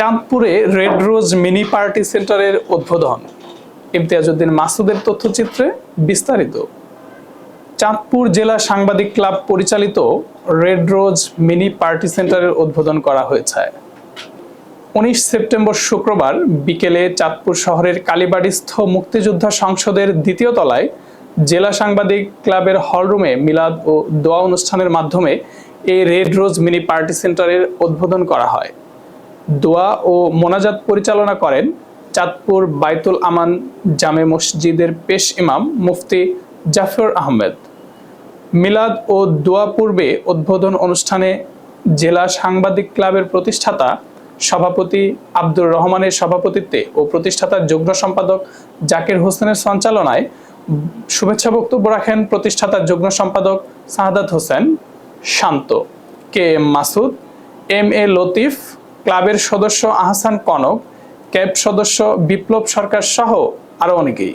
চাঁদপুরে red rose mini party সেন্টারের উদ্বোধন। ইমতিয়াজউদ্দিন মাসুদের তথ্যচিত্রে বিস্তারিত। চাঁদপুর জেলা সাংবাদিক ক্লাব পরিচালিত রেড রোজ মিনি পার্টি সেন্টারের উদ্বোধন করা হয়েছে। উনিশ সেপ্টেম্বর শুক্রবার বিকেলে চাঁদপুর শহরের কালীবাড়িস্থ মুক্তিযোদ্ধা সংসদের দ্বিতীয় তলায় জেলা সাংবাদিক ক্লাবের হলরুমে মিলাদ ও দোয়া অনুষ্ঠানের মাধ্যমে এই রেড রোজ মিনি পার্টি সেন্টারের উদ্বোধন করা হয়। দোয়া ও মোনাজাত পরিচালনা করেন চাঁদপুর বাইতুল আমান জামে মসজিদের পেশ ইমাম মুফতি জাফর আহমেদ। মিলাদ ও দোয়া পূর্বে উদ্বোধন অনুষ্ঠানে জেলা সাংবাদিক ক্লাবের প্রতিষ্ঠাতা সভাপতি আব্দুর রহমানের সভাপতিত্বে ও প্রতিষ্ঠাতার যুগ্ম সম্পাদক জাকির হোসেনের সঞ্চালনায় শুভেচ্ছা বক্তব্য রাখেন প্রতিষ্ঠাতার যুগ্ম সম্পাদক Sahadat Hossain Shanto. K M Masud, M A Latif ক্লাবের সদস্য আহসান কনক ক্যাব সদস্য বিপ্লব সরকার সহ আরও অনেকেই।